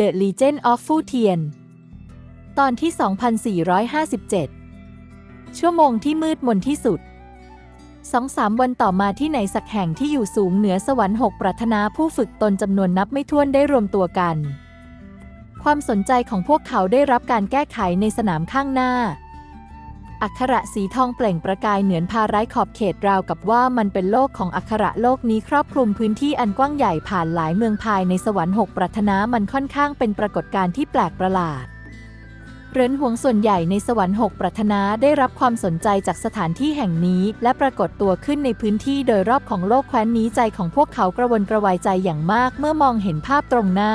The Legend of Fu Tian ตอนที่ 2457 ชั่วโมงที่มืดมนที่สุดสองสามวันต่อมาที่ไหนสักแห่งที่อยู่สูงเหนือสวรรค์หกปรารถนาผู้ฝึกตนจำนวนนับไม่ถ้วนได้รวมตัวกัน ความสนใจของพวกเขาได้รับการแก้ไขในสนามข้างหน้า อักขระสีทองเปล่งประกายเหนือนพาไร้ขอบเขตราวกับว่ามันเป็นโลกของอักขระโลกนี้ครอบคลุมพื้นที่อันกว้างใหญ่ผ่านหลายเมืองภายในสวรรค์หกปรารถนามันค่อนข้างเป็นปรากฏการณ์ที่แปลกประหลาดเรือนห่วงส่วนใหญ่ในสวรรค์หกปรารถนาได้รับความสนใจจากสถานที่แห่งนี้ และปรากฏตัวขึ้นในพื้นที่โดยรอบของโลกแคว้นนี้ใจของพวกเขากระวนกระวายใจอย่างมากเมื่อมองเห็นภาพตรงหน้า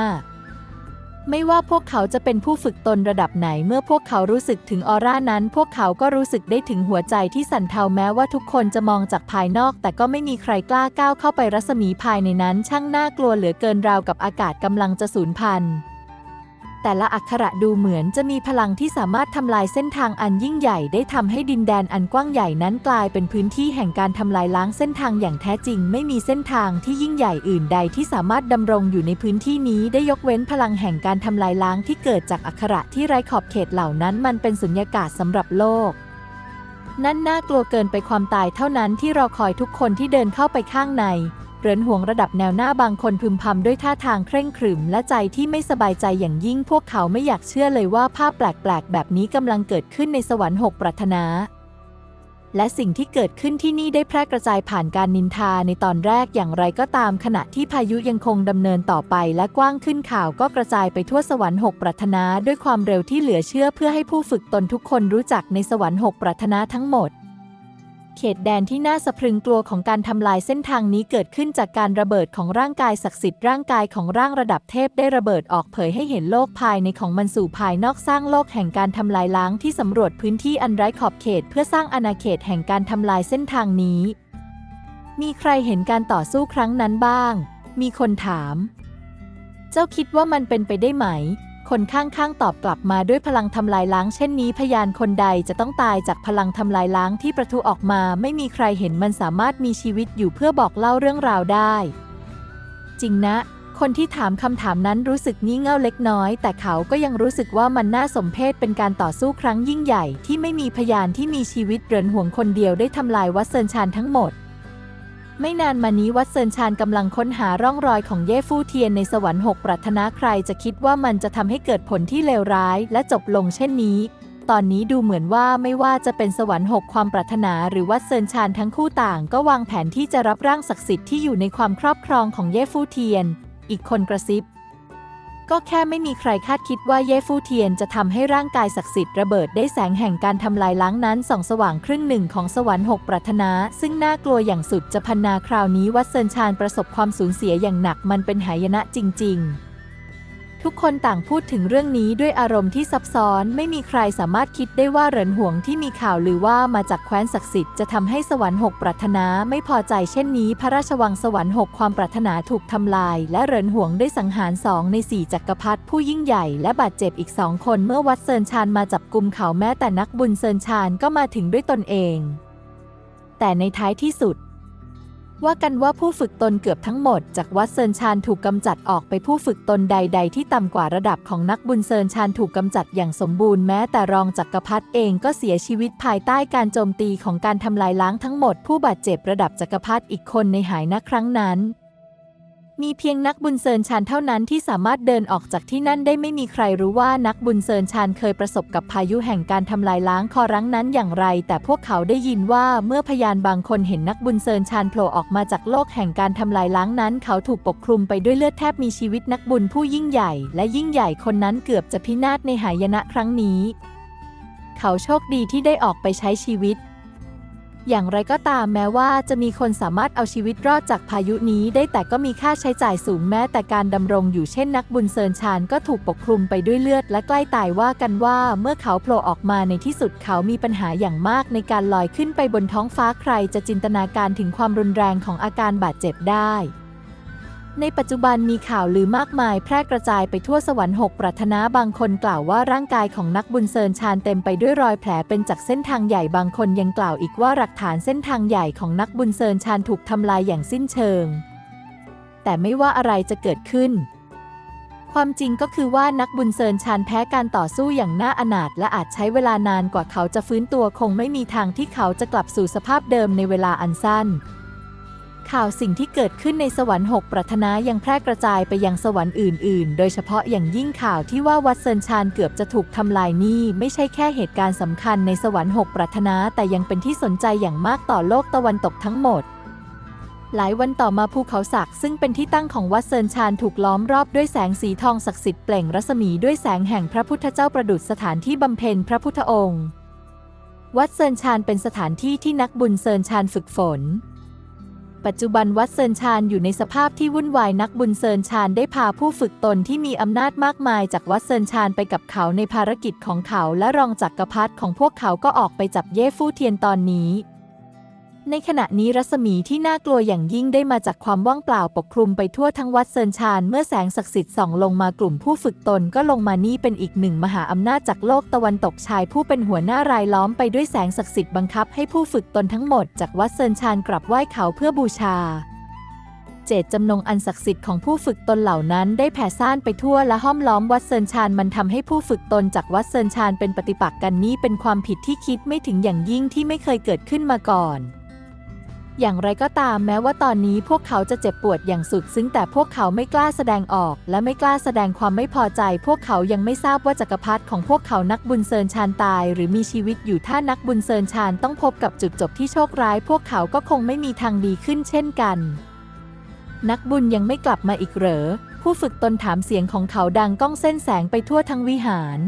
ไม่ว่าพวกเขาจะเป็นผู้ฝึกตนระดับไหน เมื่อพวกเขารู้สึกถึงออร่านั้น พวกเขาก็รู้สึกได้ถึงหัวใจที่สั่นเทาแม้ว่าทุกคนจะมองจากภายนอก แต่ก็ไม่มีใครกล้าก้าวเข้าไปรัศมีภายในนั้น ช่างน่ากลัวเหลือเกินราวกับอากาศกำลังจะสูญพันธุ์ แต่ละอักขระดูเหมือนจะมีพลังที่สามารถทำลายเส้นทางอันยิ่งใหญ่ได้ทำให้ดินแดนอันกว้างใหญ่นั้นกลายเป็นพื้นที่แห่งการทำลายล้างเส้นทางอย่างแท้จริง ไม่มีเส้นทางที่ยิ่งใหญ่อื่นใดที่สามารถดำรงอยู่ในพื้นที่นี้ได้ยกเว้นพลังแห่งการทำลายล้างที่เกิดจากอักขระที่ไร้ขอบเขตเหล่านั้น มันเป็นสุญญากาศสำหรับโลกนั่นน่ากลัวเกินไปความตายเท่านั้นที่รอคอยทุกคนที่เดินเข้าไปข้างใน เรือนห่วงระดับแนวหน้าบางคนพึมพำด้วยท่าทางเคร่งขรึม และใจที่ไม่สบายใจอย่างยิ่งพวกเขาไม่อยากเชื่อเลยว่าภาพแปลกๆ แบบนี้กำลังเกิดขึ้นในสวรรค์หกปรารถนา และสิ่งที่เกิดขึ้นที่นี่ได้แพร่กระจายผ่านการนินทาในตอนแรกอย่างไรก็ตามขณะที่พายุยังคงดำเนินต่อไป และกว้างขึ้นข่าวก็กระจายไปทั่วสวรรค์หกปรารถนาด้วยความเร็วที่เหลือเชื่อเพื่อให้ผู้ฝึกตนทุกคนรู้จักในสวรรค์หกปรารถนาทั้งหมด เขตแดนที่น่าสะพรึงกลัวของการทำลายเส้นทางนี้เกิดขึ้นจากการระเบิดของร่างกายศักดิ์สิทธิ์ร่างกายของร่างระดับเทพได้ระเบิดออกเผยให้เห็นโลกภายในของมันสู่ภายนอกสร้างโลกแห่งการทำลายล้างที่สำรวจพื้นที่อันไร้ขอบเขต เพื่อสร้างอาณาเขตแห่งการทำลายเส้นทางนี้ มีใครเห็นการต่อสู้ครั้งนั้นบ้าง มีคนถาม เจ้าคิดว่ามันเป็นไปได้ไหม คนข้างๆ ตอบกลับมาด้วยพลังทำลายล้างเช่นนี้พยานคนใดจะต้องตายจากพลังทำลายล้างที่ประทุออกมา ไม่มีใครเห็นมันสามารถมีชีวิตอยู่เพื่อบอกเล่าเรื่องราวได้ จริงนะ คนที่ถามคำถามนั้นรู้สึกงี่เง่าเล็กน้อย แต่เขาก็ยังรู้สึกว่ามันน่าสมเพชเป็นการต่อสู้ครั้งยิ่งใหญ่ ที่ไม่มีพยานที่มีชีวิตเรือนห่วงคนเดียวได้ทำลายวัดเซินชานทั้งหมด ไม่นานมานี้วัดเซินชานกำลังค้นหาร่องรอยของเย่ฟู่เทียนในสวรรค์หกปรารถนาใครจะคิดว่ามันจะทำให้เกิดผลที่เลวร้ายและจบลงเช่นนี้ ตอนนี้ดูเหมือนว่าไม่ว่าจะเป็นสวรรค์หกความปรารถนาหรือวัดเซินชานทั้งคู่ต่างก็วางแผนที่จะรับร่างศักดิ์สิทธิ์ที่อยู่ในความครอบครองของเย่ฟู่เทียน อีกคนกระซิบ ก็แค่ไม่มีใครคาดคิดว่าเย่ฟู่เทียนจะทำให้ร่างกายศักดิ์สิทธิ์ระเบิดได้แสงแห่งการทำลายล้างนั้นส่องสว่างครึ่งหนึ่งของสวรรค์หกปรารถนา ซึ่งน่ากลัวอย่างสุดจะพันนาคราวนี้วัดเซินชานประสบความสูญเสียอย่างหนักมันเป็นหายนะจริง ๆ ทุกคนต่างพูดถึงเรื่องนี้ด้วยอารมณ์ที่ซับซ้อน ไม่มีใครสามารถคิดได้ว่าเหรินห่วงที่มีข่าวลือว่ามาจากแคว้นศักดิ์สิทธิ์จะทำให้สวรรค์หกปรารถนาไม่พอใจเช่นนี้ พระราชวังสวรรค์หกความปรารถนาถูกทำลาย และเหรินห่วงได้สังหารสองในสี่จักรพรรดิผู้ยิ่งใหญ่และบาดเจ็บอีกสองคนเมื่อวัดเซินชานมาจับกลุ่มเขาแม้แต่นักบุญเซินชานก็มาถึงด้วยตนเอง แต่ในท้ายที่สุด ว่ากันว่าผู้ฝึกตนเกือบทั้งหมดจากวัดเซินชานถูกกำจัดออกไปผู้ฝึกตนใด ๆ ที่ต่ำกว่าระดับของนักบุญเซินชานถูกกำจัดอย่างสมบูรณ์แม้แต่รองจักรพรรดิเองก็เสียชีวิตภายใต้การโจมตีของการทำลายล้างทั้งหมดผู้บาดเจ็บระดับจักรพรรดิอีกคนในหายนะครั้งนั้น มีเพียงนักบุญเซินชานเท่านั้นที่สามารถเดินออกจากที่นั่นได้ไม่มีใครรู้ว่านักบุญเซินชานเคยประสบกับพายุแห่งการทำลายล้างคอรั้งนั้นอย่างไร แต่พวกเขาได้ยินว่าเมื่อพยานบางคนเห็นนักบุญเซินชานโผล่ออกมาจากโลกแห่งการทำลายล้างนั้น เขาถูกปกคลุมไปด้วยเลือดแทบมีชีวิตนักบุญผู้ยิ่งใหญ่ และยิ่งใหญ่คนนั้นเกือบจะพินาศในหายนะครั้งนี้ เขาโชคดีที่ได้ออกไปใช้ชีวิต อย่างไรก็ตามแม้ว่าจะมีคนสามารถเอาชีวิตรอดจากพายุนี้ได้แต่ก็มีค่าใช้จ่ายสูงแม้แต่การดำรงอยู่เช่นนักบุญเซินชานก็ถูกปกคลุมไปด้วยเลือดและใกล้ตายว่ากันว่าเมื่อเขาโผล่ออกมาในที่สุดเขามีปัญหาอย่างมากในการลอยขึ้นไปบนท้องฟ้าใครจะจินตนาการถึงความรุนแรงของอาการบาดเจ็บได้ ในปัจจุบันมีข่าวลือมากมายแพร่กระจายไปทั่วสวรรค์หกปรารถนาบางคนกล่าวว่าร่างกายของนักบุญเซินชานเต็มไปด้วยรอยแผลเป็นจากเส้นทางใหญ่บางคนยังกล่าวอีกว่าหลักฐานเส้นทางใหญ่ของนักบุญเซินชานถูกทำลายอย่างสิ้นเชิง แต่ไม่ว่าอะไรจะเกิดขึ้น ความจริงก็คือว่านักบุญเซินชานแพ้การต่อสู้อย่างน่าอนาถและอาจใช้เวลานานกว่าเขาจะฟื้นตัวคงไม่มีทางที่เขาจะกลับสู่สภาพเดิมในเวลาอันสั้น ข่าวสิ่งที่เกิดขึ้นในสวรรค์หกปรัถนายังแพร่กระจายไปยังสวรรค์อื่น ๆ โดยเฉพาะอย่างยิ่งข่าวที่ว่าวัดเซินชานเกือบจะถูกทำลายนี่ไม่ใช่แค่เหตุการณ์สำคัญในสวรรค์หกปรัถนาแต่ยังเป็นที่สนใจอย่างมากต่อโลกตะวันตกทั้งหมดหลายวันต่อมาภูเขาศักดิ์ซึ่งเป็นที่ตั้งของวัดเซินชานถูกล้อมรอบด้วยแสงสีทองศักดิ์สิทธิ์เปล่งรัศมีด้วยแสงแห่งพระพุทธเจ้าประดุษสถานที่บำเพ็ญพระพุทธองค์ วัดเซินชานเป็นสถานที่ที่นักบุญเซินชานฝึกฝน ปัจจุบันวัดเซินชานอยู่ในสภาพที่วุ่นวายนักบุญเซินชานได้พาผู้ฝึกตนที่มีอำนาจมากมายจากวัดเซินชานไปกับเขาในภารกิจของเขาและรองจักรพรรดิของพวกเขาก็ออกไปจับเย่ฟู่เทียนตอนนี้ ในขณะนี้รัศมีที่น่ากลัวอย่างยิ่งได้มาจากความว่างเปล่าปกคลุมไปทั่วทั้งวัดเซินชานเมื่อแสงศักดิ์สิทธิ์ส่องลงมากลุ่มผู้ฝึกตนก็ลงมานี่เป็นอีกหนึ่งมหาอำนาจจากโลกตะวันตกชายผู้เป็นหัวหน้ารายล้อมไปด้วยแสงศักดิ์สิทธิ์บังคับให้ผู้ฝึกตนทั้งหมดจากวัดเซินชานกลับไหว้เขาเพื่อบูชา เจตจำนงอันศักดิ์สิทธิ์ของผู้ฝึกตนเหล่านั้นได้แผ่ซ่านไปทั่วและห้อมล้อมวัดเซินชานมันทำให้ผู้ฝึกตนจากวัดเซินชานเป็นปฏิปักษ์กันนี้เป็นความผิดที่คิดไม่ถึงอย่างยิ่งที่ไม่เคยเกิดขึ้นมาก่อน อย่างไรก็ตามแม้ว่าตอนนี้พวกเขาจะเจ็บปวดอย่างสุด ซึ่งแต่พวกเขาไม่กล้าแสดงออก และไม่กล้าแสดงความไม่พอใจ พวกเขายังไม่ทราบว่าจักรพรรดิของพวกเขานักบุญเซินชานตาย หรือมีชีวิตอยู่ถ้านักบุญเซินชานต้องพบกับจุดจบที่โชคร้าย พวกเขาก็คงไม่มีทางดีขึ้นเช่นกัน นักบุญยังไม่กลับมาอีกเหรอผู้ฝึกตนถามเสียงของเขาดังก้องเส้นแสงไปทั่วทั้งวิหาร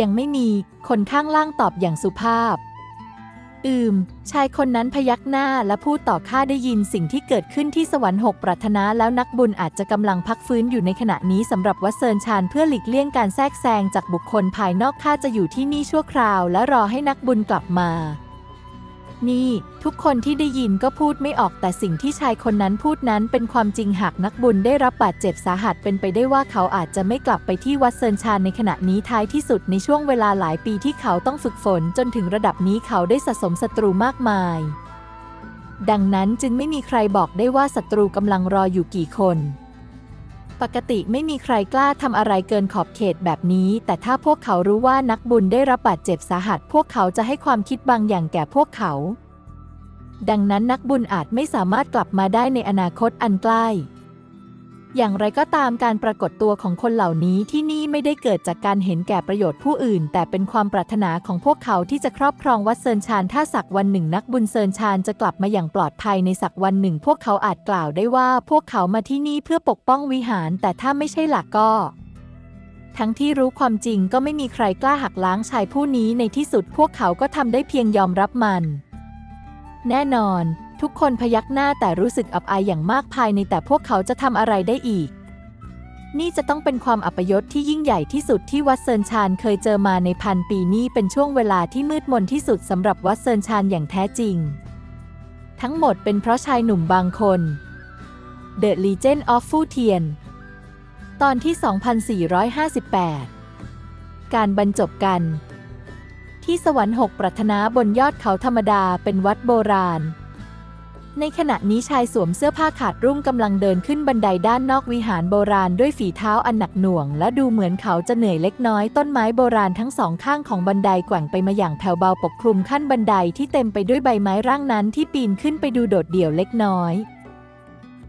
ยังไม่มีคนข้างล่างตอบอย่างสุภาพ อืม ชายคนนั้นพยักหน้าและพูดต่อข้าได้ยินสิ่งที่เกิดขึ้นที่สวรรค์หกปรารถนาแล้วนักบุญอาจจะกำลังพักฟื้นอยู่ในขณะนี้สำหรับวัดเซินชานเพื่อหลีกเลี่ยงการแทรกแซงจากบุคคลภายนอกข้าจะอยู่ที่นี่ชั่วคราว และรอให้นักบุญกลับมา นี่ ทุกคนที่ได้ยินก็พูดไม่ออกแต่สิ่งที่ชายคนนั้นพูดนั้นเป็นความจริงหากนักบุญได้รับบาดเจ็บสาหัสเป็นไปได้ว่าเขาอาจจะไม่กลับไปที่วัดเซินชานในขณะนี้ท้ายที่สุดในช่วงเวลาหลายปีที่เขาต้องฝึกฝนจนถึงระดับนี้เขาได้สะสมศัตรูมากมาย ดังนั้นจึงไม่มีใครบอกได้ว่าศัตรูกำลังรออยู่กี่คน ปกติไม่มีใครกล้าทำอะไรเกินขอบเขตแบบนี้ แต่ถ้าพวกเขารู้ว่านักบุญได้รับบาดเจ็บสาหัส พวกเขาจะให้ความคิดบางอย่างแก่พวกเขา ดังนั้นนักบุญอาจไม่สามารถกลับมาได้ในอนาคตอันใกล้ อย่างไรก็ตามการปรากฏตัวของคนเหล่านี้ที่นี่ไม่ได้เกิดจากการเห็นแก่ประโยชน์ผู้อื่น แต่เป็นความปรารถนาของพวกเขาที่จะครอบครองวัดเซินชานถ้าสักวันหนึ่งนักบุญเซินชานจะกลับมาอย่างปลอดภัยในสักวันหนึ่ง พวกเขาอาจกล่าวได้ว่าพวกเขามาที่นี่เพื่อปกป้องวิหาร แต่ถ้าไม่ใช่หลักก็ ทั้งที่รู้ความจริงก็ไม่มีใครกล้าหักล้างชายผู้นี้ในที่สุดพวกเขาก็ทำได้เพียงยอมรับมัน แน่นอน ทุกคนพยักหน้าแต่รู้สึกอับอายอย่างมากภายในแต่พวกเขาจะทำอะไรได้อีก นี่จะต้องเป็นความอัปยศที่ยิ่งใหญ่ที่สุดที่วัดเซินชานเคยเจอมาในพันปีนี้เป็นช่วงเวลาที่มืดมนที่สุดสำหรับวัดเซินชานอย่างแท้จริง ทั้งหมดเป็นเพราะชายหนุ่มบางคน The Legend of Fu Tian ตอนที่ 2458 การบรรจบกัน ที่สวรรค์หกปรัถนาบนยอดเขาธรรมดาเป็นวัดโบราณ ในขณะนี้ชายสวมเสื้อผ้าขาดรุ่งกำลังเดินขึ้นบันไดด้านนอกวิหารโบราณด้วยฝีเท้าอันหนักหน่วง และดูเหมือนเขาจะเหนื่อยเล็กน้อยต้นไม้โบราณทั้งสองข้างของบันไดแกว่งไปมาอย่างแผ่วเบาปกคลุมขั้นบันไดที่เต็มไปด้วยใบไม้ร่างนั้นที่ปีนขึ้นไปดูโดดเดี่ยวเล็กน้อย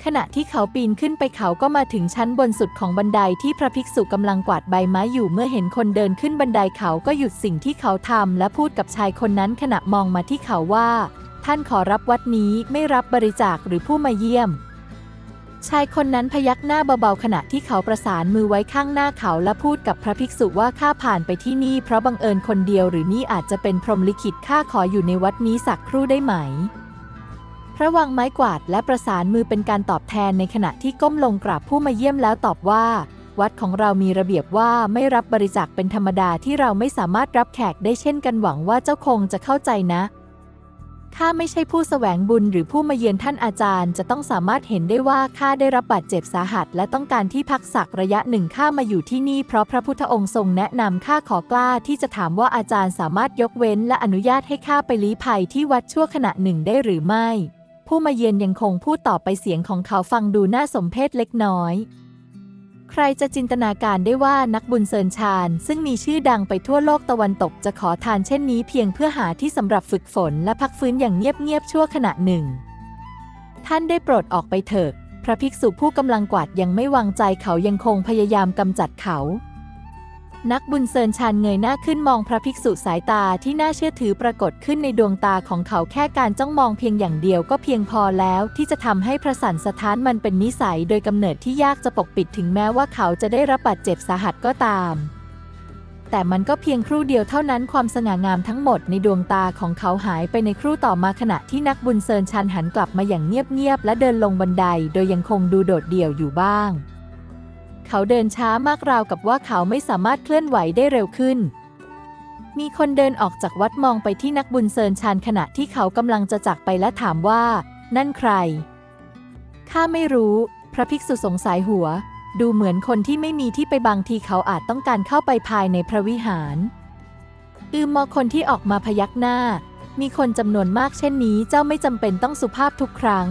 ขณะที่เขาปีนขึ้นไปเขาก็มาถึงชั้นบนสุดของบันไดที่พระภิกษุกำลังกวาดใบไม้อยู่เมื่อเห็นคนเดินขึ้นบันไดเขาก็หยุดสิ่งที่เขาทำและพูดกับชายคนนั้นขณะมองมาที่เขาว่า ท่านขอรับวัดนี้ไม่รับบริจาคหรือผู้มาเยี่ยม ชายคนนั้นพยักหน้าเบาๆขณะที่เขาประสานมือไว้ข้างหน้าเขาและพูดกับพระภิกษุว่าข้าผ่านไปที่นี่เพราะบังเอิญคนเดียวหรือนี่อาจจะเป็นพรหมลิขิตข้าขออยู่ในวัดนี้สักครู่ได้ไหม พระวางไม้กวาดและประสานมือเป็นการตอบแทนในขณะที่ก้มลงกราบผู้มาเยี่ยมแล้วตอบว่าวัดของเรามีระเบียบว่าไม่รับบริจาคเป็นธรรมดาที่เราไม่สามารถรับแขกได้เช่นกันหวังว่าเจ้าคงจะเข้าใจนะ ข้าไม่ใช่ผู้แสวงบุญหรือผู้มาเยือนท่านอาจารย์ จะต้องสามารถเห็นได้ว่าข้าได้รับบาดเจ็บสาหัส และต้องการที่พักสักระยะหนึ่งข้ามาอยู่ที่นี่เพราะพระพุทธองค์ทรงแนะนำข้าขอกล้าที่จะถามว่าอาจารย์สามารถยกเว้น และอนุญาตให้ข้าไปลี้ภัยที่วัดชั่วขณะหนึ่งได้หรือไม่ ผู้มาเยือนยังคงพูดต่อไปเสียงของเขาฟังดูน่าสมเพชเล็กน้อย ใครจะจินตนาการได้ว่านักบุญเซินชาญซึ่งมีชื่อดังไปทั่วโลกตะวันตกจะขอทานเช่นนี้เพียงเพื่อหาที่สำหรับฝึกฝนและพักฟื้นอย่างเงียบๆชั่วขณะหนึ่ง ท่านได้โปรดออกไปเถิดพระภิกษุผู้กำลังกวาดยังไม่วางใจเขายังคงพยายามกำจัดเขา นักบุญเซินชานเงยหน้าขึ้นมองพระภิกษุสายตาที่น่าเชื่อถือปรากฏขึ้นในดวงตาของเขาแค่การจ้องมองเพียงอย่างเดียวก็เพียงพอแล้วที่จะทำให้พระสันสถานมันเป็นนิสัยโดยกำเนิดที่ยากจะปกปิดถึงแม้ว่าเขาจะได้รับบาดเจ็บสาหัสก็ตาม แต่มันก็เพียงครู่เดียวเท่านั้นความสง่างามทั้งหมดในดวงตาของเขาหายไปในครู่ต่อมาขณะที่นักบุญเซินชันหันกลับมาอย่างเงียบๆและเดินลงบันไดโดยยังคงดูโดดเดี่ยวอยู่บ้าง เขาเดินช้ามากราวกับว่าเขาไม่สามารถเคลื่อนไหวได้เร็วขึ้น มีคนเดินออกจากวัดมองไปที่นักบุญเซินชานขณะที่เขากำลังจะจากไปและถามว่า นั่นใคร ข้าไม่รู้ พระภิกษุสงสัยหัว ดูเหมือนคนที่ไม่มีที่ไปบางทีเขาอาจต้องการเข้าไปภายในพระวิหาร อืมมอคนที่ออกมาพยักหน้า มีคนจำนวนมากเช่นนี้เจ้าไม่จำเป็นต้องสุภาพทุกครั้ง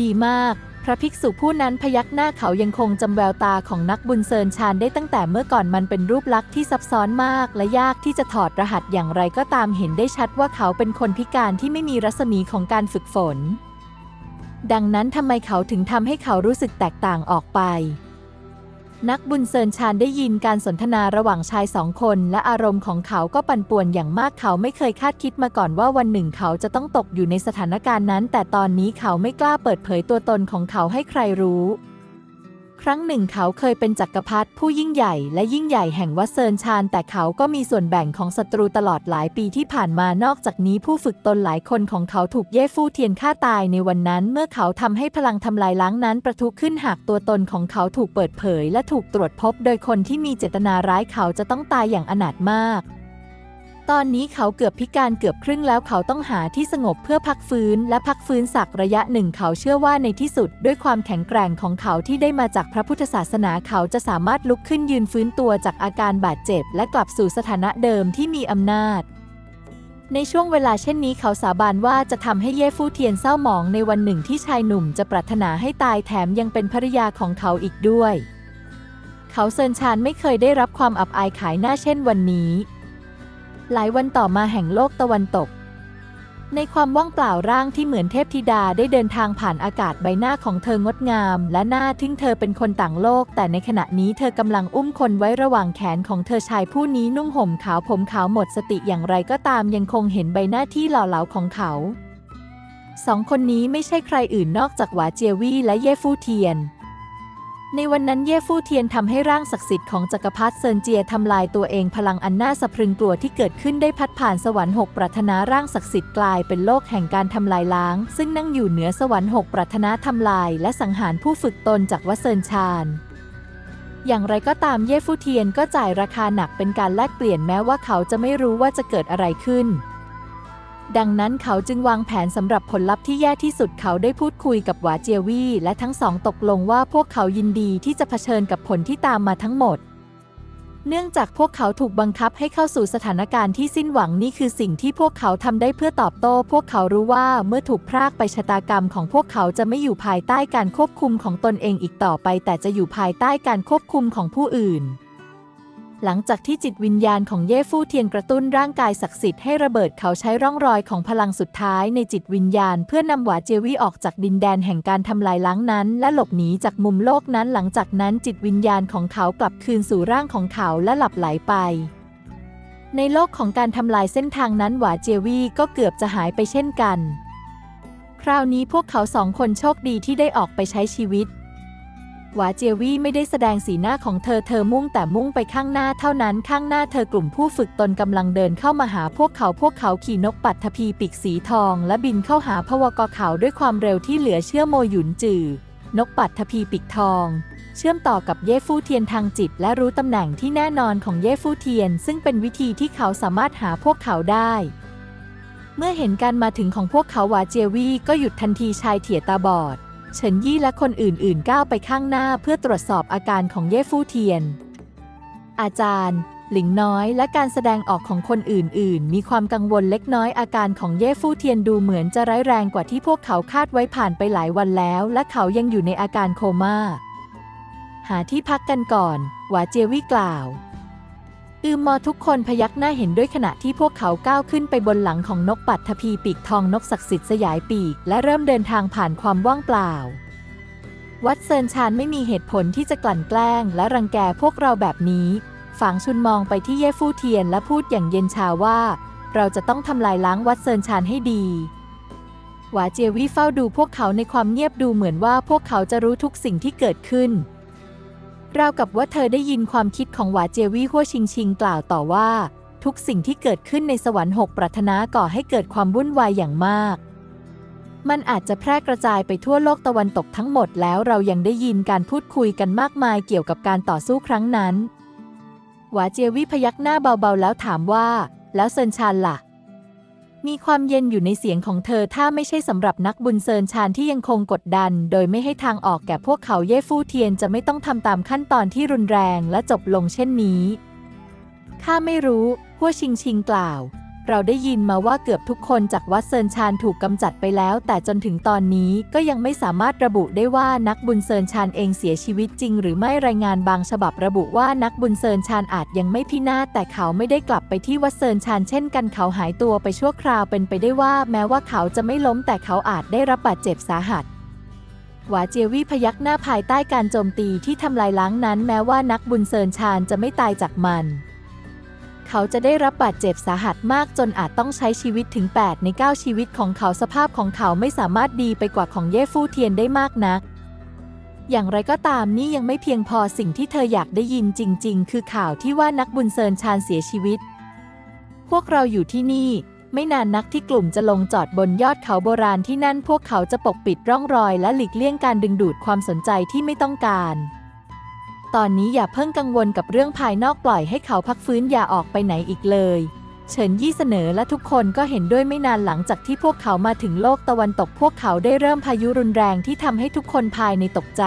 ดีมาก พระภิกษุผู้นั้นพยักหน้าเขายังคงจำแววตาของนักบุญเซินชานได้ตั้งแต่เมื่อก่อนมันเป็นรูปลักษณ์ที่ซับซ้อนมาก และยากที่จะถอดรหัสอย่างไรก็ตามเห็นได้ชัดว่าเขาเป็นคนพิการที่ไม่มีรัศมีของการฝึกฝน ดังนั้นทำไมเขาถึงทำให้เขารู้สึกแตกต่างออกไป นักบุญเซินชานได้ยินการสนทนาระหว่างชายสองคน และอารมณ์ของเขาก็ปั่นป่วนอย่างมากเขาไม่เคยคาดคิดมาก่อนว่าวันหนึ่งเขาจะต้องตกอยู่ในสถานการณ์นั้น แต่ตอนนี้เขาไม่กล้าเปิดเผยตัวตนของเขาให้ใครรู้ ครั้งหนึ่งเขาเคยเป็นจักรพรรดิผู้ยิ่งใหญ่และยิ่งใหญ่แห่งวัดเซินชานแต่เขาก็มีส่วนแบ่งของศัตรูตลอดหลายปีที่ผ่านมานอกจากนี้ผู้ฝึกตนหลายคนของเขาถูกเย่ฟู่เทียนฆ่าตายในวันนั้น เมื่อเขาทำให้พลังทำลายล้างนั้นประทุขึ้นหากตัวตนของเขาถูกเปิดเผย และถูกตรวจพบ โดยคนที่มีเจตนาร้ายเขาจะต้องตายอย่างอนาถมาก ตอนนี้เขาเกือบพิการเกือบครึ่งแล้วเขาต้องหาที่สงบเพื่อพักฟื้น และพักฟื้นสักระยะหนึ่งเขาเชื่อว่าในที่สุด ด้วยความแข็งแกร่งของเขาที่ได้มาจากพระพุทธศาสนาเขาจะสามารถลุกขึ้นยืนฟื้นตัวจากอาการบาดเจ็บ และกลับสู่สถานะเดิมที่มีอำนาจในช่วงเวลาเช่นนี้เขาสาบานว่าจะทำให้เย่ฟู่เทียนเศร้าหมองในวันหนึ่งที่ชายหนุ่มจะปรารถนาให้ตายแถมยังเป็นภริยาของเขาอีกด้วย เขาเซินชานไม่เคยได้รับความอับอายขายหน้าเช่นวันนี้ หลายวันต่อมาแห่งโลกตะวันตก ในความว่างเปล่าร่างที่เหมือนเทพธิดาได้เดินทางผ่านอากาศใบหน้าของเธองดงาม และหน้าทึ่งเธอเป็นคนต่างโลก แต่ในขณะนี้เธอกำลังอุ้มคนไว้ระหว่างแขนของเธอชายผู้นี้นุ่งห่มขาวผมขาวหมดสติอย่างไรก็ตามยังคงเห็นใบหน้าที่หล่อเหลาของเขาสองคนนี้ไม่ใช่ใครอื่นนอกจากหวาเจียวี่และเย่ฟู่เทียน ในวันนั้นเย่ฟู่เทียนทำให้ร่างศักดิ์สิทธิ์ของจักรพรรดิเซินเจียทำลายตัวเองพลังอันน่าสะพรึงกลัวที่เกิดขึ้นได้พัดผ่านสวรรค์หกปรารถนาร่างศักดิ์สิทธิ์กลายเป็นโลกแห่งการทำลายล้าง ซึ่งนั่งอยู่เหนือสวรรค์หกปรารถนาทำลายและสังหารผู้ฝึกตนจากวัเซินชานอย่างไรก็ตามเย่ฟู่เทียนก็จ่ายราคาหนักเป็นการแลกเปลี่ยนแม้ว่าเขาจะไม่รู้ว่าจะเกิดอะไรขึ้น ดังนั้นเขาจึงวางแผนสำหรับผลลัพธ์ที่แย่ที่สุดเขาได้พูดคุยกับหวาเจียวี่และทั้งสองตกลงว่าพวกเขายินดีที่จะเผชิญกับผลที่ตามมาทั้งหมด เนื่องจากพวกเขาถูกบังคับให้เข้าสู่สถานการณ์ที่สิ้นหวังนี่คือสิ่งที่พวกเขาทำได้เพื่อตอบโต้ พวกเขารู้ว่าเมื่อถูกพรากไปชะตากรรมของพวกเขาจะไม่อยู่ภายใต้การควบคุมของตนเองอีกต่อไป แต่จะอยู่ภายใต้การควบคุมของผู้อื่น หลังจากที่จิตวิญญาณของเย่ฟู่เทียนกระตุ้นร่างกายศักดิ์สิทธิ์ให้ระเบิดเขาใช้ร่องรอยของพลังสุดท้ายในจิตวิญญาณ เพื่อนำหวาเจวี่ออกจากดินแดนแห่งการทำลายล้างนั้น และหลบหนีจากมุมโลกนั้น หลังจากนั้นจิตวิญญาณของเขากลับคืนสู่ร่างของเขาและหลับไหลไป ในโลกของการทำลายเส้นทางนั้นหวาเจวี่ก็เกือบจะหายไปเช่นกัน คราวนี้พวกเขาสองคนโชคดีที่ได้ออกไปใช้ชีวิต หวาเจียวี่ไม่ได้แสดงสีหน้าของเธอเธอมุ่งแต่มุ่งไปข้างหน้าเท่านั้นข้างหน้าเธอกลุ่มผู้ฝึกตนกำลังเดินเข้ามาหาพวกเขาพวกเขาขี่นกปัตทภีปีกสีทอง และบินเข้าหาพวกเขาด้วยความเร็วที่เหลือเชื่อโมหยุนจือ นกปัตทภีปีกทองเชื่อมต่อกับเย่ฟู่เทียนทางจิต และรู้ตำแหน่งที่แน่นอนของเย่ฟู่เทียน ซึ่งเป็นวิธีที่เขาสามารถหาพวกเขาได้ เมื่อเห็นการมาถึงของพวกเขาหวาเจียวี่ก็หยุดทันทีชายเถี่ยตาบอด เฉินยี่และคนอื่นๆ ก้าวไปข้างหน้าเพื่อตรวจสอบอาการของเย่ฟู่เทียน อาจารย์ หลิงน้อยและการแสดงออกของคนอื่นๆ มีความกังวลเล็กน้อยอาการของเย่ฟู่เทียนดูเหมือนจะร้ายแรงกว่าที่พวกเขาคาดไว้ผ่านไปหลายวันแล้ว และเขายังอยู่ในอาการโคม่า หาที่พักกันก่อน หวาเจียวี่กล่าว อืมมอทุกคนพยักหน้าเห็นด้วยขณะที่พวกเขาก้าวขึ้นไปบนหลังของนกปัตทภีปีกทองนกศักดิ์สิทธิ์สยายปีก และเริ่มเดินทางผ่านความว่างเปล่า วัดเซินชานไม่มีเหตุผลที่จะกลั่นแกล้ง และรังแกพวกเราแบบนี้ ฝางชุนมองไปที่เย่ฟู่เทียนและพูดอย่างเย็นชาว่า เราจะต้องทำลายล้างวัดเซินชานให้ดีหวาเจียวี่เฝ้าดูพวกเขาในความเงียบดูเหมือนว่าพวกเขาจะรู้ทุกสิ่งที่เกิดขึ้น ราวกับว่าเธอได้ยินความคิดของหวาเจวี่หัวชิงชิงกล่าวต่อว่า ทุกสิ่งที่เกิดขึ้นในสวรรค์หกปรารถนาก่อให้เกิดความวุ่นวายอย่างมาก มันอาจจะแพร่กระจายไปทั่วโลกตะวันตกทั้งหมดแล้วเรายังได้ยินการพูดคุยกันมากมายเกี่ยวกับการต่อสู้ครั้งนั้นหวาเจวี่พยักหน้าเบาๆแล้วถามว่า แล้วเซินชานล่ะ มีความเย็นอยู่ในเสียงของเธอถ้าไม่ใช่สำหรับนักบุญเซินชานที่ยังคงกดดัน โดยไม่ให้ทางออกแก่พวกเขาเย่ฟู่เทียนจะไม่ต้องทำตามขั้นตอนที่รุนแรงและจบลงเช่นนี้ ข้าไม่รู้ หัวชิงชิงกล่าว เราได้ยินมาว่าเกือบทุกคนจากวัดเซินชานถูกกำจัดไปแล้ว แต่จนถึงตอนนี้ก็ยังไม่สามารถระบุได้ว่านักบุญเซินชานเองเสียชีวิตจริง หรือไม่รายงานบางฉบับระบุว่านักบุญเซินชานอาจยังไม่พินาศแต่เขาไม่ได้กลับไปที่วัดเซินชานเช่นกันเขาหายตัวไปชั่วคราวเป็นไปได้ว่า แม้ว่าเขาจะไม่ล้มแต่เขาอาจได้รับบาดเจ็บสาหัสหวาเจียวี่พยักหน้าภายใต้การโจมตีที่ทำลายล้างนั้น แม้ว่านักบุญเซินชานจะไม่ตายจากมัน เขาจะได้รับบาดเจ็บสาหัสมากจนอาจต้องใช้ชีวิตถึง 8 ใน 9 ชีวิตของเขาสภาพของเขาไม่สามารถดีไปกว่าของเย่ฟู่เทียนได้มากนัก อย่างไรก็ตามนี่ยังไม่เพียงพอสิ่งที่เธออยากได้ยินจริง ๆ คือข่าวที่ว่านักบุญเซินชานเสียชีวิต พวกเราอยู่ที่นี่ไม่นานนักที่กลุ่มจะลงจอดบนยอดเขาโบราณที่นั่นพวกเขาจะปกปิดร่องรอยและหลีกเลี่ยงการดึงดูดความสนใจที่ไม่ต้องการ ตอนนี้อย่าเพิ่งกังวลกับเรื่องภายนอกปล่อยให้เขาพักฟื้นอย่าออกไปไหนอีกเลย เฉินยี่เสนอและทุกคนก็เห็นด้วยไม่นานหลังจากที่พวกเขามาถึงโลกตะวันตกพวกเขาได้เริ่มพายุรุนแรงที่ทำให้ทุกคนภายในตกใจ